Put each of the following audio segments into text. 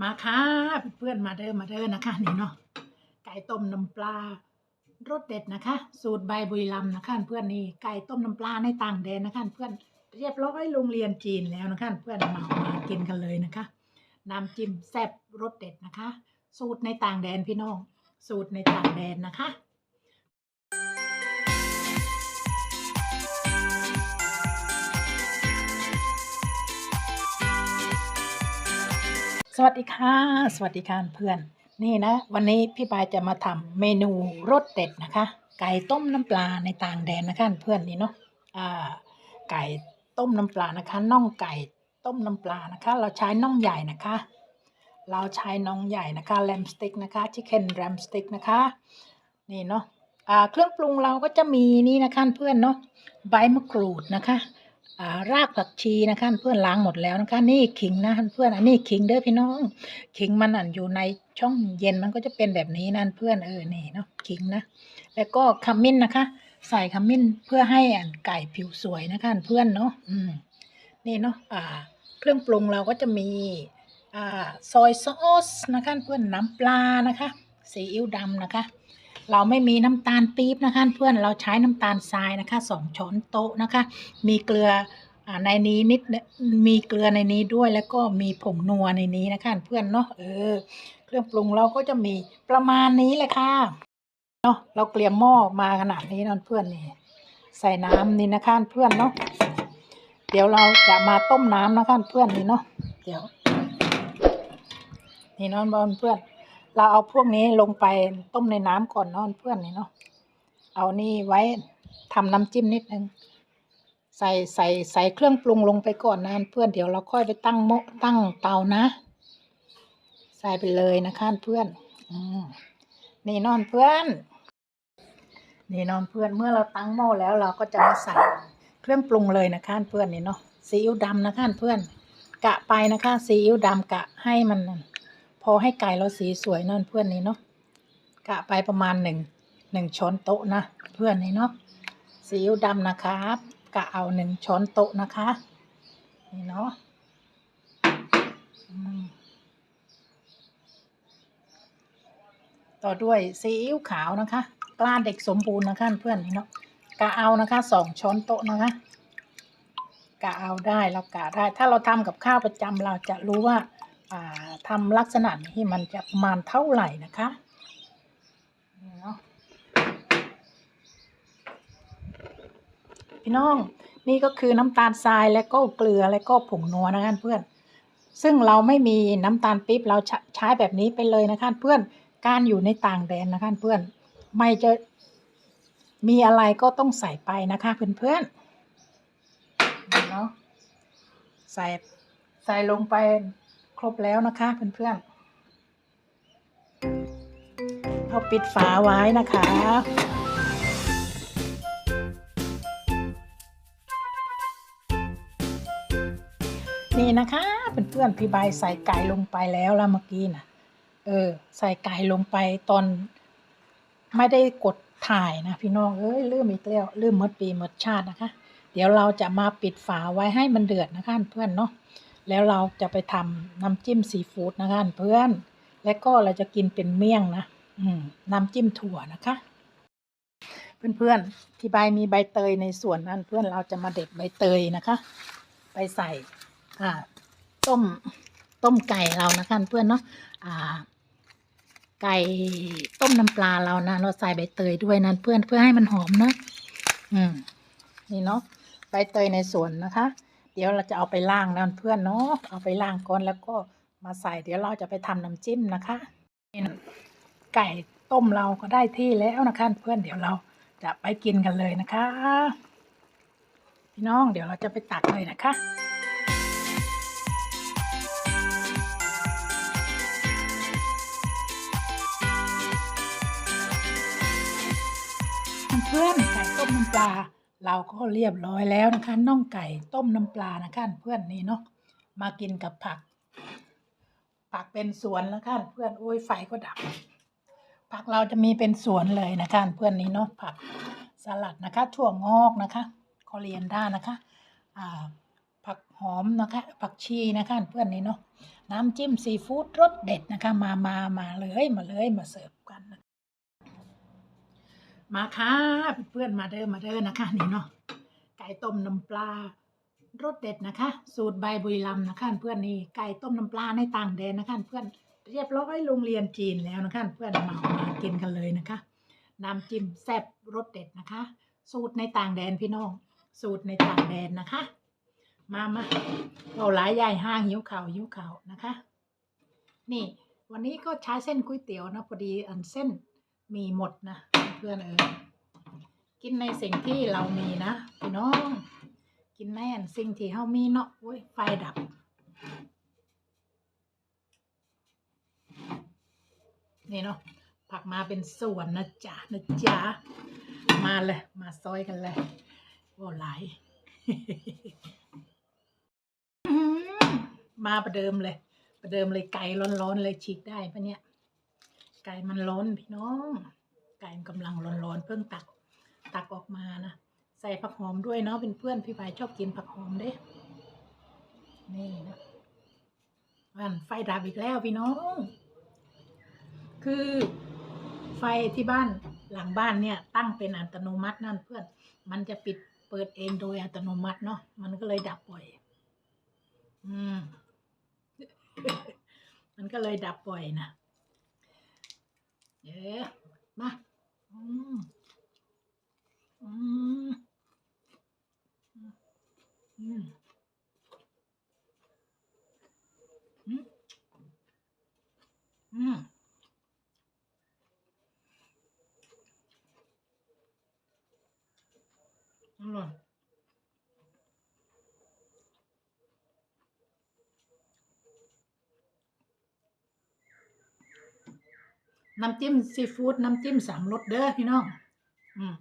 มาค่ะเพื่อนๆมาเด้อมาเด้อนะคะนี่เนาะไก่ต้มน้ำปลารสเด็ดนะคะ สูตรใบบุรีรัมนะคะเพื่อนนี่ไก่ต้มน้ำปลาในต่างแดนนะคะเพื่อนเรียบร้อยโรงเรียนจีนแล้วนะคะเพื่อนมามากินกันเลยนะคะน้ำจิ้มแซ่บรสเด็ดนะคะ สูตรในต่างแดนพี่น้อง สูตรในต่างแดนนะคะ วัสดีค่ะ สวัสดีค่ะเพื่อน นี่นะ วันนี้พี่ปายจะมาทำเมนูรสเด็ดนะคะ ไก่ต้มน้ำปลาในต่างแดนนะคะเพื่อนนี่เนาะอ่าไก่ต้มน้ำปลานะคะน่องไก่ต้มน้ำปลานะคะ เราใช้น่องใหญ่นะคะ เราใช้น่องใหญ่นะคะแรมสติ๊กนะคะชิคเก้นแรมสติ๊กนะคะ นี่เนาะอ่าเครื่องปรุงเราก็จะมีนี่นะคะเพื่อนเนาะใบมะกรูดนะคะ รากผักชีนะคะเพื่อนล้างหมดแล้วนะคะ นี่ขิงนะเพื่อนอันนี้ขิงเด้อพี่น้อง ขิงมันอันอยู่ในช่องเย็นมันก็จะเป็นแบบนี้นั่นเพื่อนเออนี่เนาะขิงนะ แล้วก็ขมิ้นนะคะ ใส่ขมิ้นเพื่อให้อันไก่ผิวสวยนะคะเพื่อนเนาะอืมนี่เนาะอ่า เครื่องปรุงเราก็จะมีอ่าซอยซอสนะคะเพื่อนน้ำปลานะคะซีอิ๊วดำนะคะ เราไม่มีน้ำตาลปี๊บนะคะ เพื่อนเราใช้น้ำตาลทรายนะคะสองช้อนโต๊ะนะคะ มีเกลืออ่าในนี้นิดมีเกลือในนี้ด้วยแล้วก็มีผงนัวในนี้นะคะเพื่อนเนาะเออ เครื่องปรุงเราก็จะมีประมาณนี้เลยค่ะเนาะเราเกลี่ยหม้อมาขนาดนี้นอนเพื่อนนี่ใส่น้ำนี่นะคะเพื่อนเนาะเดี๋ยวเราจะมาต้มน้ำนะคะเพื่อนนี่เนาะเดี๋ยวนี่นอนบอลเพื่อน เราเอาพวกนี้ลงไปต้มในน้ำก่อนเนอนเพื่อนนี่เนาะเอานี่ไว้ทำน้ำจิ้มนิดนึงใส่ใส่ใส่เครื่องปรุงลงไปก่อนนะเพื่อนเดี๋ยวเราค่อยไปตั้งโมตั้งเตานะ ใส่ไปเลยนะคะเพื่อนอืมนี่นอนเพื่อน นี่นอนเพื่อนเมื่อเราตั้งหม้อแล้วเราก็จะมาใส่เครื่องปรุงเลยนะคะเพื่อนนี่เนาะซีอิ๊วดำนะคะเพื่อน กะไปนะคะซีอิ๊วดำกะให้มัน พอให้ไก่เราสีสวยนั่นเพื่อนนี่เนาะกะไปประมาณหนึ่งหนึ่งช้อนโต๊ะนะเพื่อนนี่เนาะซีอิ๊วดำนะครับกะเอาหนึ่งช้อนโต๊ะนะคะนี่เนาะต่อด้วยซีอิ๊วขาวนะคะกล้าเด็กสมบูรณ์นะคะเพื่อนนี่เนาะกะเอานะคะสองช้อนโต๊ะนะคะกะเอาได้เรากะได้ ถ้าเราทำกับข้าวประจำเราจะรู้ว่า ทำลักษณะนี้มันจะประมาณเท่าไหร่นะคะเนาะพี่น้องนี่ก็คือน้ำตาลทรายและก็เกลือและก็ผงนัวนะคะเพื่อน ซึ่งเราไม่มีน้ำตาลปี๊บเราใช้แบบนี้ไปเลยนะคะเพื่อนการอยู่ในต่างแดนนะคะเพื่อน ไม่จะมีอะไรก็ต้องใส่ไปนะคะเพื่อนๆเนาะใส่ใส่ลงไป ครบแล้วนะคะเพื่อนๆเอาปิดฝาไว้นะคะนี่นะคะเพื่อนๆพี่ใบใส่ไก่ลงไปแล้วล้วเมื่อกี้นะเออ ใส่ไก่ลงไปตอน ไม่ได้กดถ่ายนะพี่น้องเอ้ยลืมอีกแล้วลืมหมดปีหมดชาตินะคะ เดี๋ยวเราจะมาปิดฝาไว้ให้มันเดือดนะคะเพื่อนเนาะ แล้วเราจะไปทำน้ำจิ้มซีฟู้ดนะคะเพื่อน และก็เราจะกินเป็นเมี่ยงนะน้ำจิ้มถั่วนะคะ เพื่อนๆที่ใบมีใบเตยในส่วนนั้นเพื่อนเราจะมาเด็ดใบเตยนะคะ ไปใส่อ่าต้มต้มไก่เรานะคะเพื่อนเนาะอ่าไก่ต้มน้ำปลาเรานะเราใส่ใบเตยด้วยนะเพื่อนเพื่อให้มันหอมนะอืมนี่เนาะใบเตยในส่วนนะคะ เดี๋ยวเราจะเอาไปล้างนะเพื่อนเนาะเอาไปล้างก่อนแล้วก็มาใส่ เดี๋ยวเราจะไปทำน้ำจิ้มนะคะนี่นะไก่ต้มเราก็ได้ที่แล้วนะคะเพื่อนเดี๋ยวเราจะไปกินกันเลยนะคะ พี่น้องเดี๋ยวเราจะไปตักเลยนะคะเพื่อนไก่ต้มน้ำปลา เราก็เรียบร้อยแล้วนะคะน่องไก่ต้มน้ำปลานะคะเพื่อนนี่เนาะมากินกับผัก ผักเป็นสวนแล้วค่ะเพื่อนโอ้ยไฟก็ดับ ผักเราจะมีเป็นสวนเลยนะคะเพื่อนนี่เนาะผักสลัดนะคะถั่วงอกนะคะคอเรียนด้านะคะอ่าผักหอมนะคะผักชีนะคะเพื่อนนี่เนาะน้ำจิ้มซีฟู้ดรสเด็ดนะคะมามามาเลยมาเลยมาเสิร์ฟ มาค่ะเพื่อนมาเด้อมาเด้อนะคะนี่เนาะไก่ต้มน้ำปลารสเด็ดนะคะ สูตรใบบุรีรัมนะคะเพื่อนนี่ไก่ต้มน้ำปลาในต่างแดนนะคะเพื่อนเรียบร้อยโรงเรียนจีนแล้วนะคะเพื่อนมามากินกันเลยนะคะน้ำจิ้มแซ่บรสเด็ดนะคะ สูตรในต่างแดนพี่น้อง สูตรในต่างแดนนะคะ มามาเราหลายใหญ่ห้างหิวข่าวหิวข่าวนะคะ นี่วันนี้ก็ใช้เส้นก๋วยเตี๋ยวนะพอดีอันเส้น มีหมดนะเพื่อนเออกินในสิ่งที่เรามีนะพี่น้อง กินในอันสิ่งที่เฮามีเนาะโอ้ยไฟดับ นี่เนาะผักมาเป็นส่วนนะจ๊ะนะจ๊ะมาเลย มาซอยกันเลยว่าหลายมาประเดิมเลย ประเดิมเลยไก่ร้อนๆเลยฉีกได้ปะเนี่ย ไก่มันร้อนพี่น้อง ไก่มันกำลังร้อนๆเพิ่งตัก ตักออกมานะใส่ผักหอมด้วยเนาะเป็นเพื่อนพี่พายชอบกินผักหอมเด้นี่นะวันไฟดับอีกแล้วพี่น้อง คือ ไฟที่บ้านหลังบ้านเนี่ย ตั้งเป็นอัตโนมัตินั่นเพื่อน มันจะปิดเปิดเองโดยอัตโนมัติเนาะมันก็เลยดับบ่อย อืม มันก็เลยดับบ่อยนะ เอ๊ะมา อืม อืม อืม อืม อืม อร่อย น้ำจิ้มซีฟู้ดน้ำจิ้มสามรสเด้อพี่น้องอืม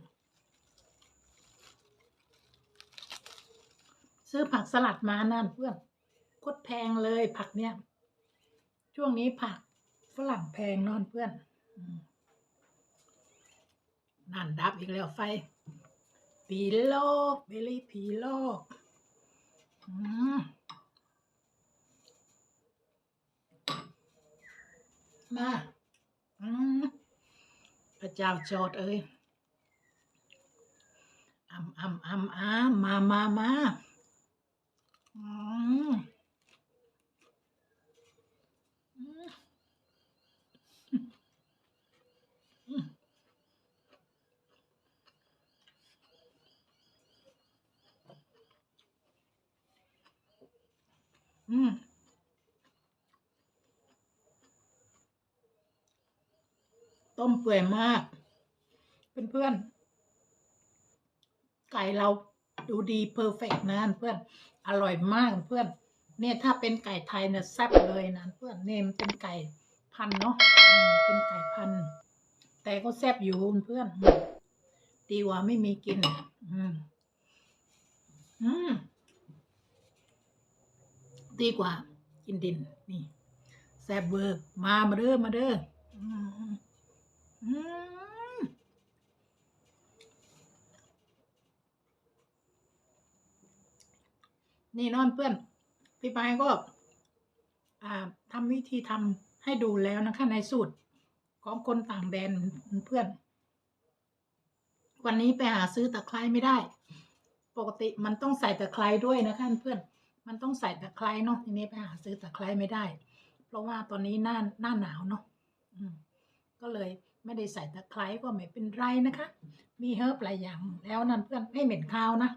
ซื้อผักสลัดมานั่นเพื่อนโคตรแพงเลยผักเนี่ย ช่วงนี้ผักฝรั่งแพงนอนเพื่อนอนั่นดับอีกแล้วไฟ ผีโลกเบลลี่ผีโลกมา พระเจ้าโจทย์เอ้ยอำอำอำอำมามามาอืมอืมอืมอืม ต้มเปื่อยมาก เพื่อนๆ ไก่เราดูดีเพอร์เฟกนะเพื่อน อร่อยมากเพื่อน เนี่ยถ้าเป็นไก่ไทยเนี่ยแซ่บเลยนะเพื่อนเนี่ยมันเป็นไก่พันเนาะเป็นไก่พัน แต่ก็แซ่บอยู่เพื่อน ดีกว่าไม่มีกิน อืมอืมดีกว่ากินดินนี่แซ่บเวอร์มามาเด้อมาเด้อ นี่นอนเพื่อน พี่ปายก็ทำวิธีทำให้ดูแล้วนะคะ ในสูตรของคนต่างแดนเพื่อน วันนี้ไปหาซื้อตะไคร้ไม่ได้ ปกติมันต้องใส่ตะไคร้ด้วยนะคะเพื่อน มันต้องใส่ตะไคร้เนาะทีนี้ไปหาซื้อตะไคร้ไม่ได้ เพราะว่าตอนนี้หน้าหน้าหนาวเนาะก็เลย ไม่ได้ใส่ตะไคร้ก็ไม่เป็นไรนะคะ มีเฮิร์บหลายอย่างแล้วนั่นเพื่อนไม่เหม็นข้าวนะ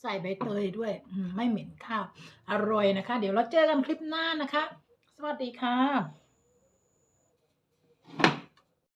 ใส่ใบเตยด้วยไม่เหม็นข้าว อร่อยนะคะ เดี๋ยวเราเจอกันคลิปหน้านะคะ สวัสดีค่ะ